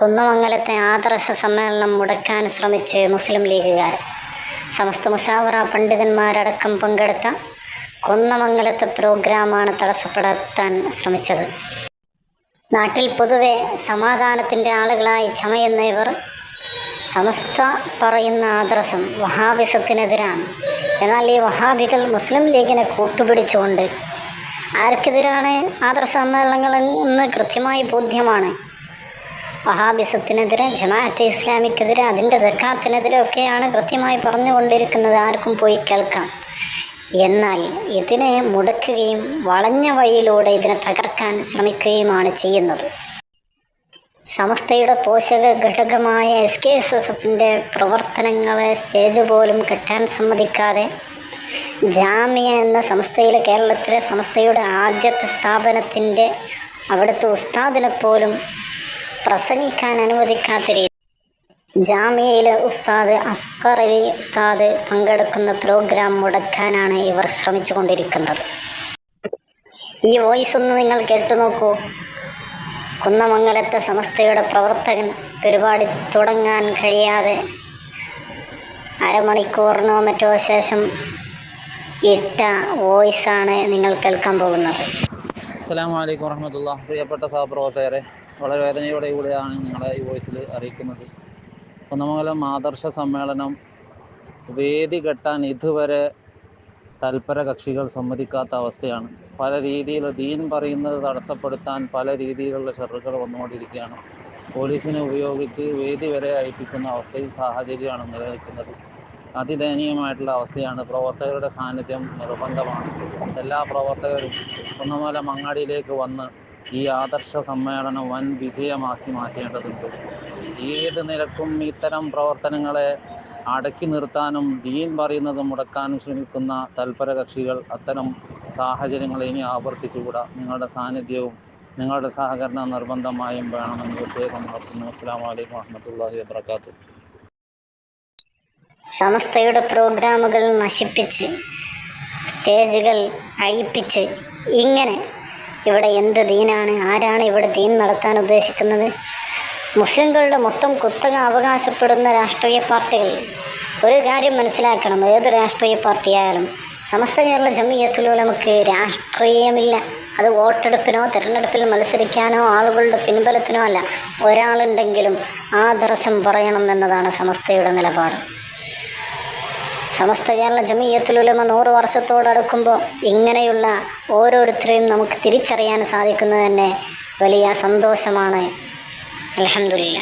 കുന്നമംഗലത്തെ ആദർശ സമ്മേളനം മുടക്കാൻ ശ്രമിച്ച് മുസ്ലിം ലീഗുകാർ സമസ്ത മുഷാവറ പണ്ഡിതന്മാരടക്കം പങ്കെടുത്ത കുന്നമംഗലത്തെ പ്രോഗ്രാമാണ് തടസ്സപ്പെടുത്താൻ ശ്രമിച്ചത്. നാട്ടിൽ പൊതുവെ സമാധാനത്തിന്റെ ആളുകളായി ചമയുന്ന ഇവർ സമസ്ത പറയുന്ന ആദർശം വഹാബിസത്തിനെതിരാണ്. എന്നാൽ ഈ വഹാബികൾ മുസ്ലിം ലീഗിനെ കൂട്ടുപിടിച്ചുകൊണ്ട് ആർക്കെതിരാണ് ആദർശ സമ്മേളനങ്ങൾ എന്ന് കൃത്യമായി ബോധ്യമാണ്. വഹാബിസത്തിനെതിരെ ജമാഅത്തെ ഇസ്ലാമിക്കെതിരെ അതിന്റെ ജക്കാത്തിനെതിരെ ഒക്കെയാണ് കൃത്യമായി പറഞ്ഞുകൊണ്ടിരിക്കുന്നത്. ആർക്കും പോയി കേൾക്കാം. എന്നാൽ ഇതിനെ മുടക്കുകയും വളഞ്ഞ വഴിയിലൂടെ ഇതിനെ തകർക്കാൻ ശ്രമിക്കുകയുമാണ് ചെയ്യുന്നത്. സമസ്തയുടെ പോഷക ഘടകമായ എസ് കെ എസ് എസ് എഫിന്റെ പ്രവർത്തനങ്ങളെ സ്റ്റേജ് പോലും കെട്ടാൻ സമ്മതിക്കാതെ ജാമ്യ എന്ന സംസ്ഥയിലെ കേരളത്തിലെ സംസ്ഥയുടെ ആദ്യത്തെ സ്ഥാപനത്തിന്റെ അവിടുത്തെ ഉസ്താദിനെ പോലും പ്രസംഗിക്കാൻ അനുവദിക്കാത്ത രീതി. ജാമ്യയിലെ ഉസ്താദ് അസ്കറവി ഉസ്താദ് പങ്കെടുക്കുന്ന പ്രോഗ്രാം മുടക്കാനാണ് ഇവർ ശ്രമിച്ചു കൊണ്ടിരിക്കുന്നത് ഈ വോയിസ് ഒന്ന് നിങ്ങൾ കേട്ടു നോക്കൂ. കുന്നമംഗലത്തെ സമസ്തയുടെ പ്രവർത്തകൻ പരിപാടി തുടങ്ങാൻ കഴിയാതെ അരമണിക്കൂറിനോ മറ്റോ ശേഷം ഇട്ട വോയിസാണ് നിങ്ങൾ കേൾക്കാൻ പോകുന്നത്. അസ്സാം വലൈക്കും വറഹമത്തുള്ള പ്രിയപ്പെട്ട സഹപ്രവർത്തകരെ വളരെ വേദനയോടെ കൂടെയാണ് നിങ്ങളെ ഈ വോയിസിൽ അറിയിക്കുന്നത്. കുന്നമംഗലം ആദർശ സമ്മേളനം വേദി കെട്ടാൻ ഇതുവരെ തൽപര കക്ഷികൾ സമ്മതിക്കാത്ത അവസ്ഥയാണ്. പല രീതിയിൽ ദീൻ പറയുന്നത് തടസ്സപ്പെടുത്താൻ പല രീതിയിലുള്ള ഷെറുകൾ വന്നുകൊണ്ടിരിക്കുകയാണ്. പോലീസിനെ ഉപയോഗിച്ച് വേദി വരെ അഴിപ്പിക്കുന്ന അവസ്ഥയിൽ സാഹചര്യമാണ് നിലനിൽക്കുന്നത്. അതിദയനീയമായിട്ടുള്ള അവസ്ഥയാണ്. പ്രവർത്തകരുടെ സാന്നിധ്യം നിർബന്ധമാണ്. എല്ലാ പ്രവർത്തകരും കുന്നമല മങ്ങാടിയിലേക്ക് വന്ന് ഈ ആദർശ സമ്മേളനം വൻ വിജയമാക്കി മാറ്റേണ്ടതുണ്ട്. ഏത് നിലക്കും ഇത്തരം പ്രവർത്തനങ്ങളെ അടക്കി നിർത്താനും ദീൻ പറയുന്നത് മുടക്കാനും ശ്രമിക്കുന്ന തൽപര കക്ഷികൾ അത്തരം സാഹചര്യങ്ങൾ ഇനി ആവർത്തിച്ചുകൂടാ. നിങ്ങളുടെ സാന്നിധ്യവും നിങ്ങളുടെ സഹകരണം നിർബന്ധമായും വേണമെന്ന് പ്രത്യേകം നടത്തുന്നു അസ്സാം വലൈക്കും വാഹമത്തല്ലാഹി വാബർക്കാത്തു സമസ്തയുടെ പ്രോഗ്രാമുകൾ നശിപ്പിച്ച് സ്റ്റേജുകൾ അഴിപ്പിച്ച് ഇങ്ങനെ ഇവിടെ എന്ത് ദീനാണ്? ആരാണ് ഇവിടെ ദീൻ നടത്താൻ ഉദ്ദേശിക്കുന്നത്? മുസ്ലിങ്ങളുടെ മൊത്തം കുത്തക അവകാശപ്പെടുന്ന രാഷ്ട്രീയ പാർട്ടികൾ ഒരു കാര്യം മനസ്സിലാക്കണം. ഏത് രാഷ്ട്രീയ പാർട്ടിയായാലും സമസ്ത കേരള ജമിയത്തുലമക്ക് രാഷ്ട്രീയമില്ല. അത് വോട്ടെടുപ്പിനോ തിരഞ്ഞെടുപ്പിൽ മത്സരിക്കാനോ ആളുകളുടെ പിൻബലത്തിനോ അല്ല. ഒരാളുണ്ടെങ്കിലും ആദർശം പറയണം എന്നതാണ് സമസ്തയുടെ നിലപാട്. സമസ്ത കേരള ജമീയത്തിലുലമ നൂറ് വർഷത്തോടടുക്കുമ്പോൾ ഇങ്ങനെയുള്ള ഓരോരുത്തരെയും നമുക്ക് തിരിച്ചറിയാൻ സാധിക്കുന്നത് തന്നെ വലിയ സന്തോഷമാണ്. അലഹമില്ല